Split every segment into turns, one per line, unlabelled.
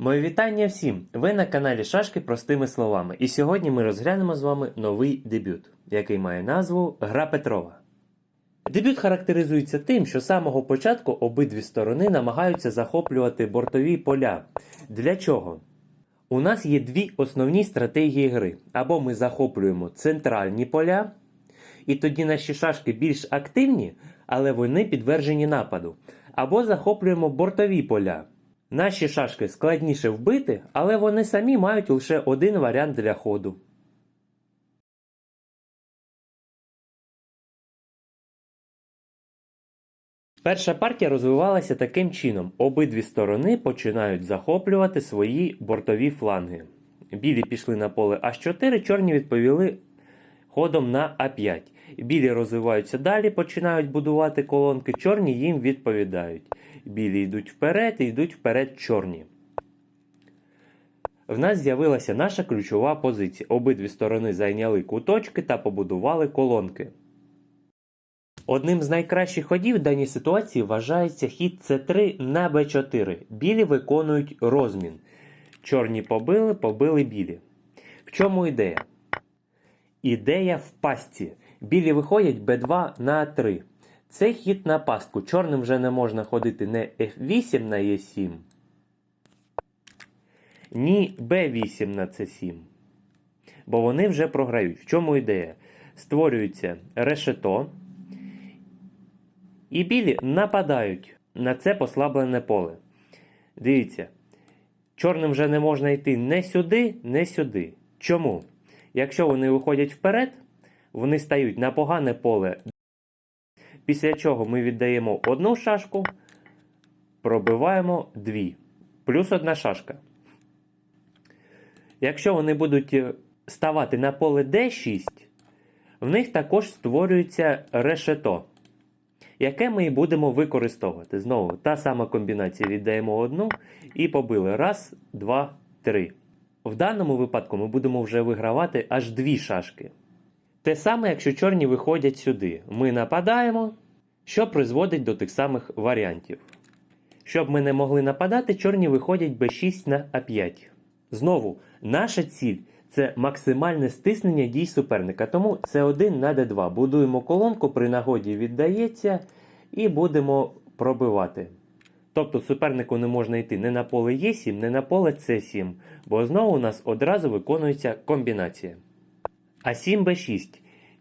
Мої вітання всім! Ви на каналі Шашки простими словами. І сьогодні ми розглянемо з вами новий дебют, який має назву Гра Петрова. Дебют характеризується тим, що з самого початку обидві сторони намагаються захоплювати бортові поля. Для чого? У нас є дві основні стратегії гри. Або ми захоплюємо центральні поля, і тоді наші шашки більш активні, але вони підтверджені нападу. Або захоплюємо бортові поля. Наші шашки складніше вбити, але вони самі мають лише один варіант для ходу. Перша партія розвивалася таким чином: обидві сторони починають захоплювати свої бортові фланги. Білі пішли на поле H4, чорні відповіли ходом на А5. Білі розвиваються далі, починають будувати колонки, чорні їм відповідають. Білі йдуть вперед і йдуть вперед чорні. В нас з'явилася наша ключова позиція. Обидві сторони зайняли куточки та побудували колонки. Одним з найкращих ходів в даній ситуації вважається хід С3 на Б4. Білі виконують розмін. Чорні побили, побили білі. В чому ідея? Ідея в пастці. Білі виходять Б2 на 3. Це хід на пастку. Чорним вже не можна ходити не F8 на Е7, ні Б8 на С7. Бо вони вже програють. В чому ідея? Створюється решето. І білі нападають на це послаблене поле. Дивіться, чорним вже не можна йти не сюди, не сюди. Чому? Якщо вони виходять вперед, вони стають на погане поле. Після чого ми віддаємо одну шашку, пробиваємо дві. Плюс одна шашка. Якщо вони будуть е, ставати на поле D6, в них також створюється решето, яке ми і будемо використовувати. Знову та сама комбінація віддаємо одну і побили. Раз, два, три. В даному випадку ми будемо вже вигравати аж дві шашки. Те саме, якщо чорні виходять сюди. Ми нападаємо, що призводить до тих самих варіантів. Щоб ми не могли нападати, чорні виходять b6 на а5. Знову, наша ціль це максимальне стиснення дій суперника, тому це 1 на d2. Будуємо колонку, при нагоді віддається, і будемо пробивати. Тобто супернику не можна йти не на поле Е7, не на поле С7, бо знову у нас одразу виконується комбінація. А7 Б6.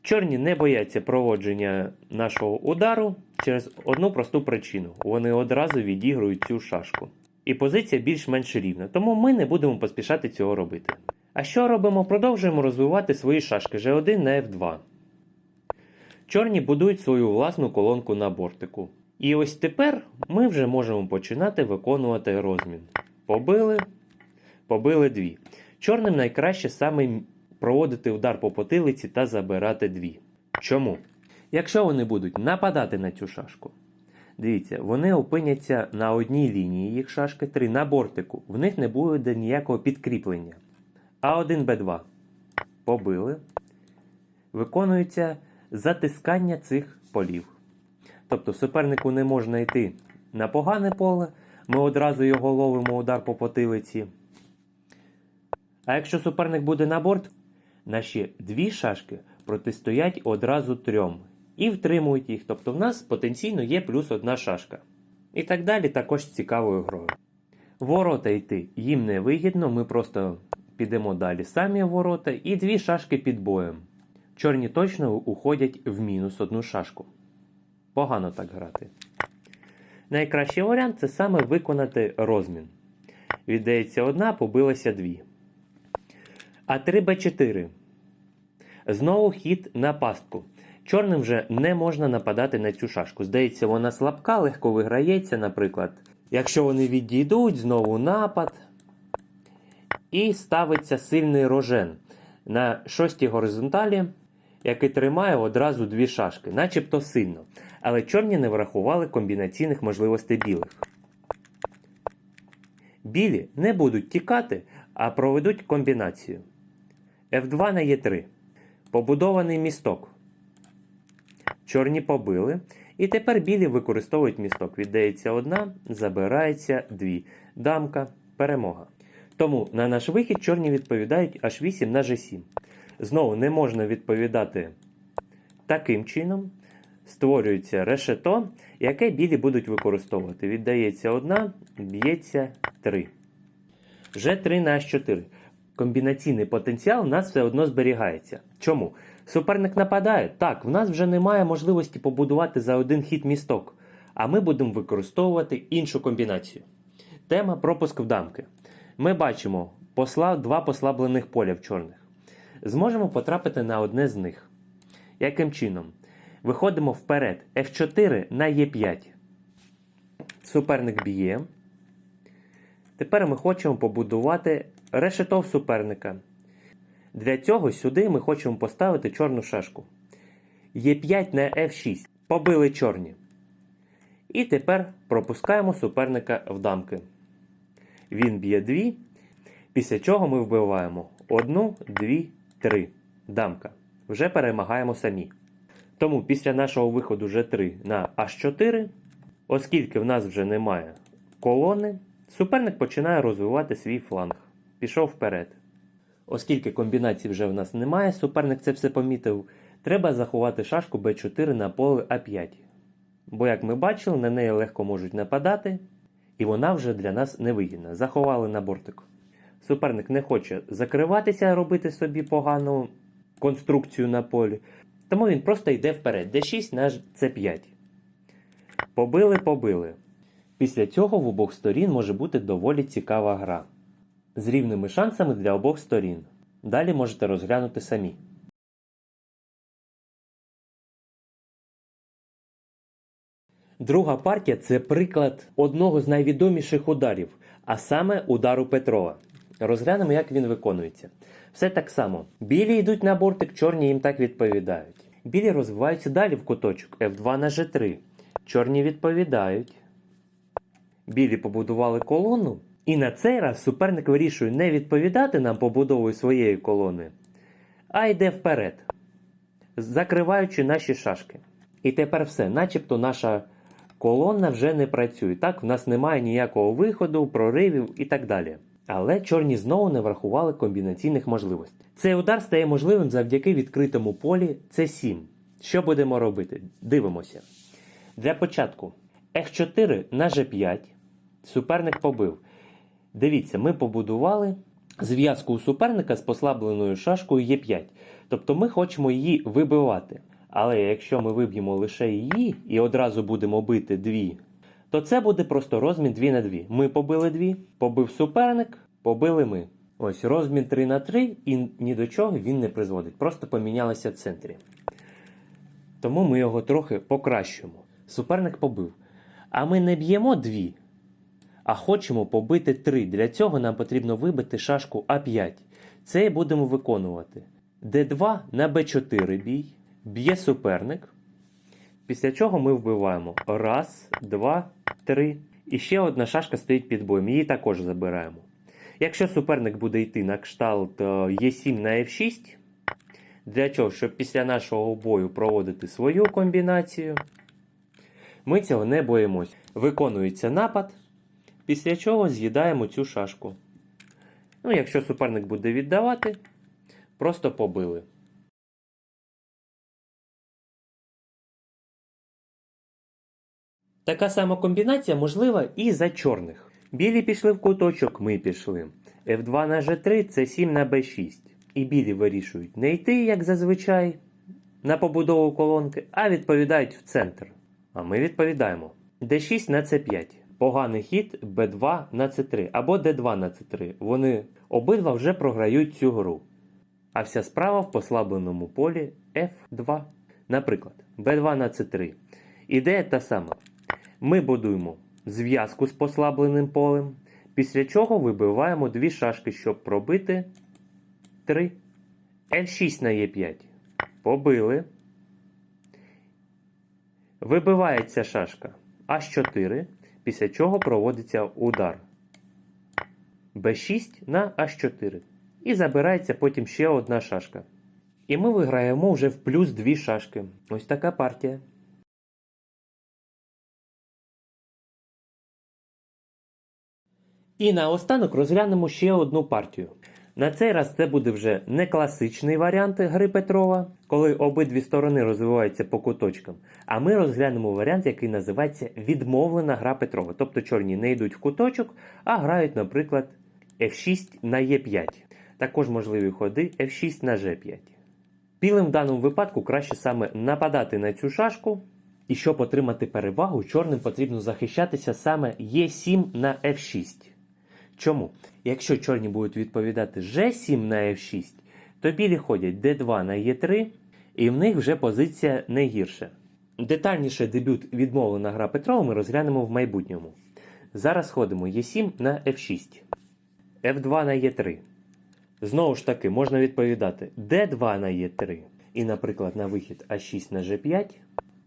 Чорні не бояться проводження нашого удару через одну просту причину. Вони одразу відігрують цю шашку. І позиція більш-менш рівна, тому ми не будемо поспішати цього робити. А що робимо? Продовжуємо розвивати свої шашки G1 на F2. Чорні будують свою власну колонку на бортику. І ось тепер ми вже можемо починати виконувати розмін. Побили, побили дві. Чорним найкраще саме проводити удар по потилиці та забирати дві. Чому? Якщо вони будуть нападати на цю шашку, дивіться, вони опиняться на одній лінії їх шашки 3 на бортику. В них не буде ніякого підкріплення. А1 Б2 побили. Виконується затискання цих полів. Тобто супернику не можна йти на погане поле, ми одразу його ловимо удар по потилиці. А якщо суперник буде на борт, наші дві шашки протистоять одразу трьом і втримують їх. Тобто в нас потенційно є плюс одна шашка. І так далі також цікавою грою. Ворота йти їм не вигідно, ми просто підемо далі самі ворота і дві шашки під боєм. Чорні точно уходять в мінус одну шашку. Погано так грати. Найкращий варіант це саме виконати розмін. Віддається одна, побилася дві. А 3 Б4. Знову хід на пастку. Чорним вже не можна нападати на цю шашку. Здається, вона слабка, легко виграється, наприклад. Якщо вони відійдуть, знову напад. І ставиться сильний рожен на шостій горизонталі, який тримає одразу дві шашки, начебто сильно. Але чорні не врахували комбінаційних можливостей білих. Білі не будуть тікати, а проведуть комбінацію. F2 на Е3. Побудований місток. Чорні побили. І тепер білі використовують місток. Віддається одна, забирається дві. Дамка, перемога. Тому на наш вихід чорні відповідають H8 на G7. Знову не можна відповідати таким чином. Створюється решето, яке білі будуть використовувати. Віддається одна, б'ється 3. G3 на H4. Комбінаційний потенціал у нас все одно зберігається. Чому? Суперник нападає. Так, в нас вже немає можливості побудувати за один хід місток, а ми будемо використовувати іншу комбінацію. Тема пропуск в дамки. Ми бачимо посла, два послаблених поля в чорних. Зможемо потрапити на одне з них. Яким чином? Виходимо вперед F4 на E5. Суперник б'є. Тепер ми хочемо побудувати решето суперника. Для цього сюди ми хочемо поставити чорну шашку. Е5 на F6. Побили чорні. І тепер пропускаємо суперника в дамки. Він б'є 2. Після чого ми вбиваємо 1, 2, 3. Дамка. Вже перемагаємо самі. Тому після нашого виходу G3 на H4, оскільки в нас вже немає колони, суперник починає розвивати свій фланг. Пішов вперед. Оскільки комбінацій вже в нас немає, суперник це все помітив, треба заховати шашку b4 на поле А5. Бо, як ми бачили, на неї легко можуть нападати, і вона вже для нас невигідна. Заховали на бортик. Суперник не хоче закриватися, робити собі погану конструкцію на полі, тому він просто йде вперед. d6 на c5. Побили, побили. Після цього в обох сторін може бути доволі цікава гра. З рівними шансами для обох сторін. Далі можете розглянути самі. Друга партія це приклад одного з найвідоміших ударів, а саме удару Петрова. Розглянемо, як він виконується. Все так само. Білі йдуть на бортик, чорні їм так відповідають. Білі розвиваються далі в куточок F2 на G3. Чорні відповідають. Білі побудували колону. І на цей раз суперник вирішує не відповідати нам побудовою своєї колони, а йде вперед, закриваючи наші шашки. І тепер все, начебто наша колона вже не працює. Так, в нас немає ніякого виходу, проривів і так далі. Але чорні знову не врахували комбінаційних можливостей. Цей удар стає можливим завдяки відкритому полі C7. Що будемо робити? Дивимося. Для початку F4 на G5. Суперник побив. Дивіться, ми побудували зв'язку у суперника з послабленою шашкою Е5. Тобто ми хочемо її вибивати. Але якщо ми виб'ємо лише її і одразу будемо бити дві, то це буде просто розмін 2 на 2. Ми побили дві, побив суперник, побили ми. Ось розмін 3 на 3 і ні до чого він не призводить. Просто помінялися в центрі. Тому ми його трохи покращуємо. Суперник побив. А ми не б'ємо дві, а хочемо побити 3. Для цього нам потрібно вибити шашку А5. Це і будемо виконувати. Д2 на Б4 бій. Б'є суперник. Після чого ми вбиваємо. Раз, два, три. І ще одна шашка стоїть під боєм. Її також забираємо. Якщо суперник буде йти на кшталт е, Е7 на F6, для чого, щоб після нашого бою проводити свою комбінацію, ми цього не боїмось. Виконується напад, після чого з'їдаємо цю шашку. Ну, якщо суперник буде віддавати, просто побили. Така сама комбінація можлива і за чорних. Білі пішли в куточок, ми пішли. F2 на G3, C7 на B6. І білі вирішують не йти, як зазвичай, на побудову колонки, а відповідають в центр. А ми відповідаємо D6 на C5. Поганий хід B2 на C3 або D2 на C3. Вони обидва вже програють цю гру. А вся справа в послабленому полі F2. Наприклад, B2 на C3. Ідея та сама. Ми будуємо зв'язку з послабленим полем, після чого вибиваємо дві шашки, щоб пробити 3. L6 на Е5. Побили. Вибивається шашка H4, після чого проводиться удар B6 на H4. І забирається потім ще одна шашка. І ми виграємо вже в плюс дві шашки. Ось така партія. І наостанок розглянемо ще одну партію. На цей раз це буде вже не класичний варіант гри Петрова, коли обидві сторони розвиваються по куточкам. А ми розглянемо варіант, який називається відмовлена гра Петрова. Тобто чорні не йдуть в куточок, а грають, наприклад, F6 на E5. Також можливі ходи F6 на G5. Білим в даному випадку краще саме нападати на цю шашку. І щоб отримати перевагу, чорним потрібно захищатися саме Е7 на F6. Чому? Якщо чорні будуть відповідати G7 на F6, то білі ходять D2 на E3, і в них вже позиція не гірша. Детальніше дебют відмовлена гра Петрова ми розглянемо в майбутньому. Зараз ходимо E7 на F6, F2 на E3. Знову ж таки, можна відповідати D2 на E3 і, наприклад, на вихід А6 на G5,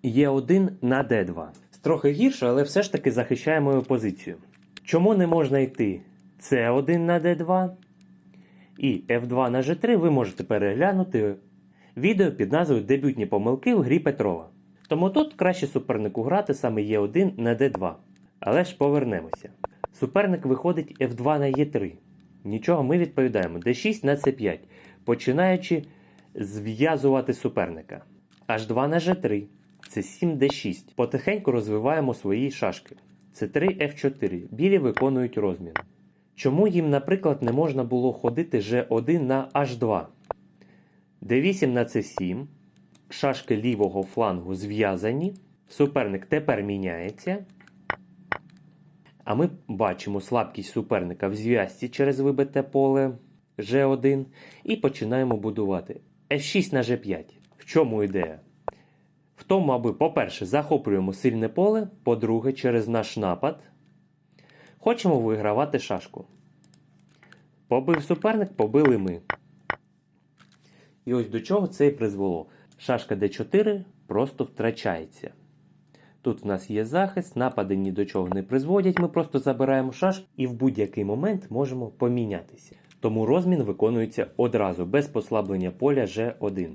Е1 на D2. Трохи гірше, але все ж таки захищає мою позицію. Чому не можна йти С1 на D2 і F2 на G3 ви можете переглянути відео під назвою Дебютні помилки в грі Петрова. Тому тут краще супернику грати саме Е1 на D2. Але ж повернемося. Суперник виходить F2 на Е3. Нічого, ми відповідаємо D6 на C5, починаючи зв'язувати суперника. H2 на G3. Це 7 D6. Потихеньку розвиваємо свої шашки. Це 3 F4. Білі виконують розмін. Чому їм, наприклад, не можна було ходити G1 на H2? D8 на C7. Шашки лівого флангу зв'язані. Суперник тепер міняється. А ми бачимо слабкість суперника в зв'язці через вибите поле G1 і починаємо будувати. F6 на G5. В чому ідея? В тому, аби, по-перше, захоплюємо сильне поле, по-друге, через наш напад хочемо вигравати шашку. Побив суперник, побили ми. І ось до чого це і призвело. Шашка D4 просто втрачається. Тут в нас є захист, напади ні до чого не призводять, ми просто забираємо шашку і в будь-який момент можемо помінятися. Тому розмін виконується одразу, без послаблення поля G1.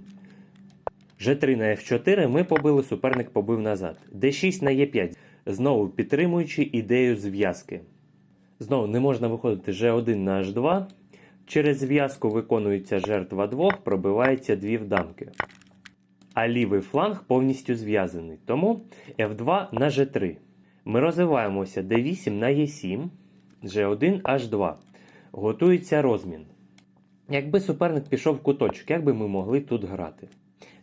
G3 на F4 ми побили, суперник побив назад. D6 на E5, знову підтримуючи ідею зв'язки. Знову не можна виходити G1 на H2. Через зв'язку виконується жертва двох, пробивається дві вдамки. А лівий фланг повністю зв'язаний. Тому F2 на G3. Ми розвиваємося D8 на E7, G1 H2. Готується розмін. Якби суперник пішов в куточок, як би ми могли тут грати?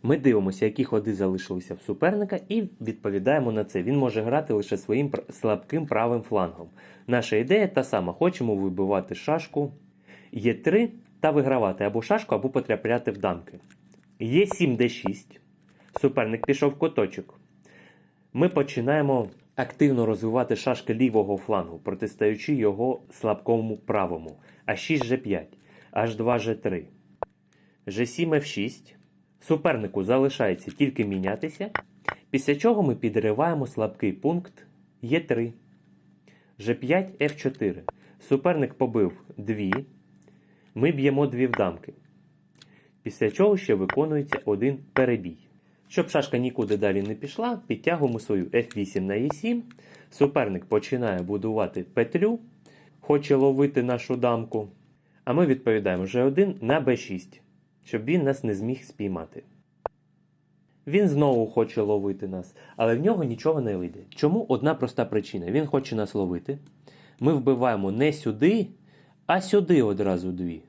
Ми дивимося, які ходи залишилися в суперника, і відповідаємо на це. Він може грати лише своїм слабким правим флангом. Наша ідея та сама: хочемо вибивати шашку Е3 та вигравати або шашку, або потрапляти в дамки. Е7 Д6. Суперник пішов в куточок. Ми починаємо активно розвивати шашки лівого флангу, протистаючи його слабкому правому. А6 G5, H2 G3, G7 F6. Супернику залишається тільки мінятися, після чого ми підриваємо слабкий пункт Е3. G5 F4. Суперник побив 2. Ми б'ємо дві вдамки. Після чого ще виконується один перебій. Щоб шашка нікуди далі не пішла, підтягуємо свою F8 на E7. Суперник починає будувати петлю, хоче ловити нашу дамку. А ми відповідаємо G1 на B6, щоб він нас не зміг спіймати. Він знову хоче ловити нас, але в нього нічого не вийде. Чому? Одна проста причина. Він хоче нас ловити. Ми вбиваємо не сюди, а сюди одразу дві.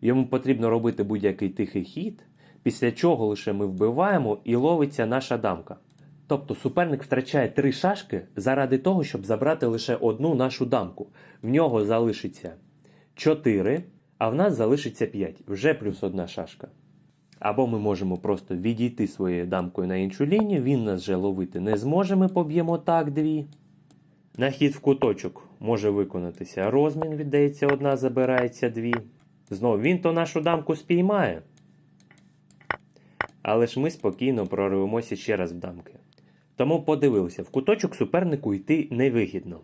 Йому потрібно робити будь-який тихий хід, після чого лише ми вбиваємо і ловиться наша дамка. Тобто суперник втрачає три шашки заради того, щоб забрати лише одну нашу дамку. В нього залишиться 4, а в нас залишиться 5, вже плюс одна шашка. Або ми можемо просто відійти своєю дамкою на іншу лінію, він нас вже ловити не зможе, ми поб'ємо так дві. На хід в куточок може виконатися розмін, віддається одна, забирається дві. Знову він то нашу дамку спіймає. Але ж ми спокійно прориваємося ще раз в дамки. Тому подивилися, в куточок супернику йти невигідно.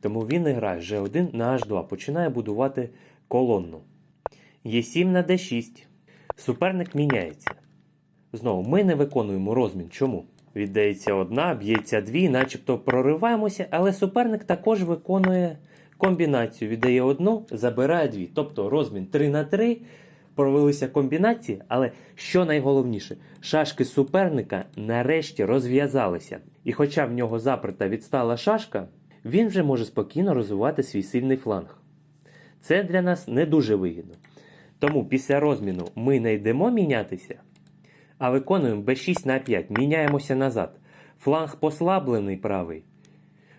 Тому він і грає G1 на H2, починає будувати колонну. Е7 на D6. Суперник міняється. Знову ми не виконуємо розмін. Чому? Віддається одна, б'ється дві, начебто прориваємося, але суперник також виконує комбінацію віддає одну, забирає дві. Тобто розмін 3 на 3 провелися комбінації, але що найголовніше, шашки суперника нарешті розв'язалися. І хоча в нього заперта відстала шашка, він вже може спокійно розвивати свій сильний фланг. Це для нас не дуже вигідно. Тому після розміну ми не йдемо мінятися, а виконуємо b6 на 5, міняємося назад. Фланг послаблений правий.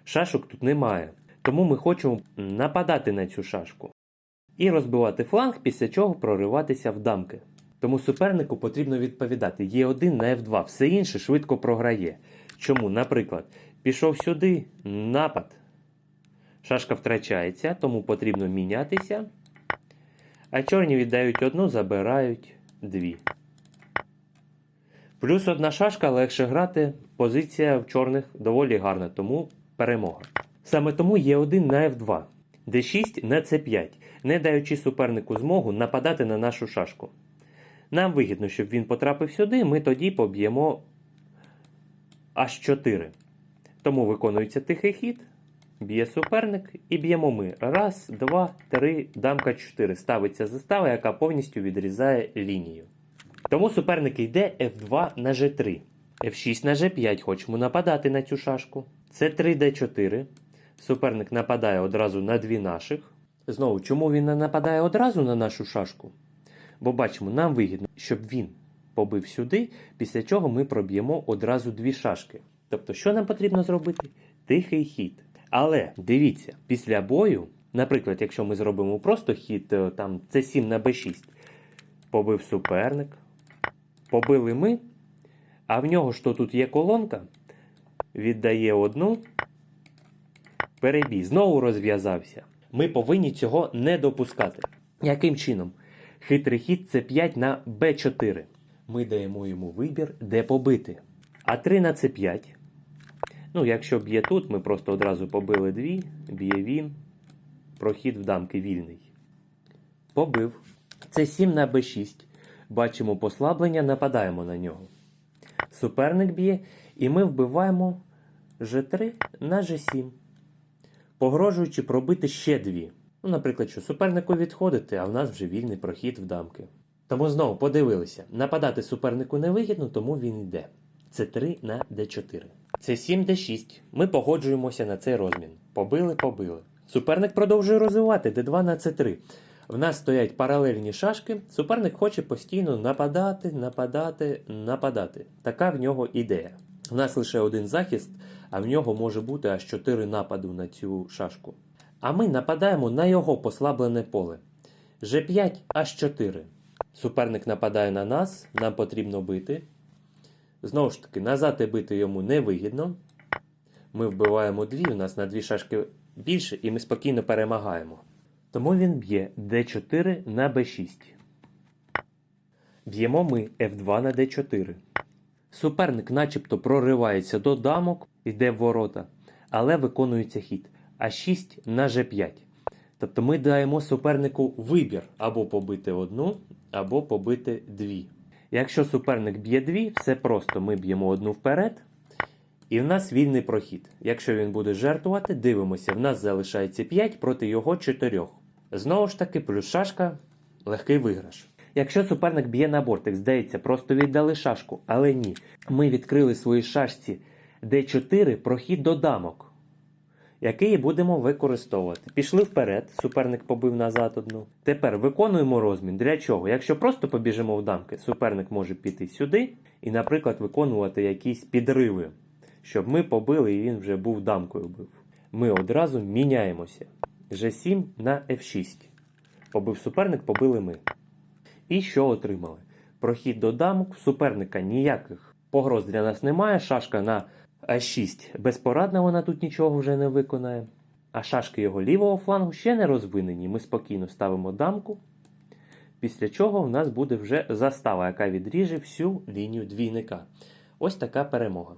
Шашок тут немає. Тому ми хочемо нападати на цю шашку і розбивати фланг, після чого прориватися в дамки. Тому супернику потрібно відповідати Є1 на F2, все інше швидко програє. Чому, наприклад, пішов сюди напад. Шашка втрачається, тому потрібно мінятися. А чорні віддають одну, забирають дві. Плюс одна шашка легше грати. Позиція в чорних доволі гарна, тому перемога. Саме тому є один на F2, D6 на C5, не даючи супернику змогу нападати на нашу шашку. Нам вигідно, щоб він потрапив сюди, ми тоді поб'ємо H4. Тому виконується тихий хід, б'є суперник і б'ємо ми. Раз, два, три, дамка 4. Ставиться застава, яка повністю відрізає лінію. Тому суперник йде F2 на G3. F6 на G5 хочемо нападати на цю шашку. Це 3D4. Суперник нападає одразу на дві наших. Знову, чому він не нападає одразу на нашу шашку? Бо бачимо, нам вигідно, щоб він побив сюди, після чого ми проб'ємо одразу дві шашки. Тобто, що нам потрібно зробити? Тихий хід. Але дивіться, після бою, наприклад, якщо ми зробимо просто хід е, там C7 на B6, побив суперник, побили ми, а в нього що тут є колонка, віддає одну, перебій, знову розв'язався. Ми повинні цього не допускати. Яким чином? Хитрий хід це 5 на Б4. Ми даємо йому вибір, де побити. А 3 на С5. Ну, якщо б'є тут, ми просто одразу побили дві, б'є він. Прохід в дамки вільний. Побив. Це 7 на Б6. Бачимо послаблення, нападаємо на нього. Суперник б'є, і ми вбиваємо G3 на G7 погрожуючи пробити ще дві. Ну, наприклад, що супернику відходити, а в нас вже вільний прохід в дамки. Тому знову подивилися, нападати супернику невигідно, тому він йде. Це 3 на d4. Це 7 d6. Ми погоджуємося на цей розмін. Побили, побили. Суперник продовжує розвивати d2 на c3. В нас стоять паралельні шашки. Суперник хоче постійно нападати, нападати, нападати. Така в нього ідея. У нас лише один захист, а в нього може бути аж 4 нападу на цю шашку. А ми нападаємо на його послаблене поле. G5 аж 4. Суперник нападає на нас, нам потрібно бити. Знову ж таки, назад і бити йому невигідно. Ми вбиваємо дві, у нас на дві шашки більше, і ми спокійно перемагаємо. Тому він б'є d4 на b6. Б'ємо ми f2 на d4. Суперник начебто проривається до дамок, йде в ворота, але виконується хід А6 на G5. Тобто ми даємо супернику вибір або побити одну, або побити дві. Якщо суперник б'є дві, все просто ми б'ємо одну вперед, і в нас вільний прохід. Якщо він буде жертвувати, дивимося, в нас залишається 5 проти його 4. Знову ж таки, плюс шашка легкий виграш. Якщо суперник б'є на бортик, здається, просто віддали шашку, але ні. Ми відкрили своїй шашці D4 прохід до дамок, який будемо використовувати. Пішли вперед, суперник побив назад одну. Тепер виконуємо розмін. Для чого? Якщо просто побіжимо в дамки, суперник може піти сюди і, наприклад, виконувати якісь підриви, щоб ми побили і він вже був дамкою бив. Ми одразу міняємося. G7 на F6. Побив суперник, побили ми. І що отримали? Прохід до дамок, суперника ніяких погроз для нас немає. Шашка на А6 безпорадна, вона тут нічого вже не виконає. А шашки його лівого флангу ще не розвинені. Ми спокійно ставимо дамку. Після чого в нас буде вже застава, яка відріже всю лінію двійника. Ось така перемога.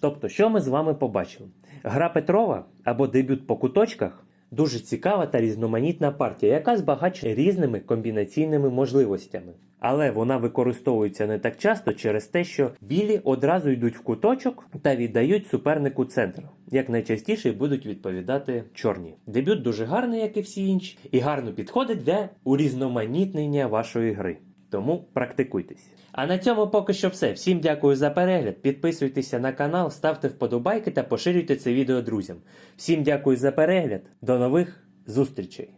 Тобто, що ми з вами побачили? Гра Петрова або дебют по куточках дуже цікава та різноманітна партія, яка збагачена різними комбінаційними можливостями. Але вона використовується не так часто через те, що білі одразу йдуть в куточок та віддають супернику центр. Як найчастіше будуть відповідати чорні. Дебют дуже гарний, як і всі інші, і гарно підходить для урізноманітнення вашої гри. Тому практикуйтесь. А на цьому поки що все. Всім дякую за перегляд. Підписуйтеся на канал, ставте вподобайки та поширюйте це відео друзям. Всім дякую за перегляд. До нових зустрічей!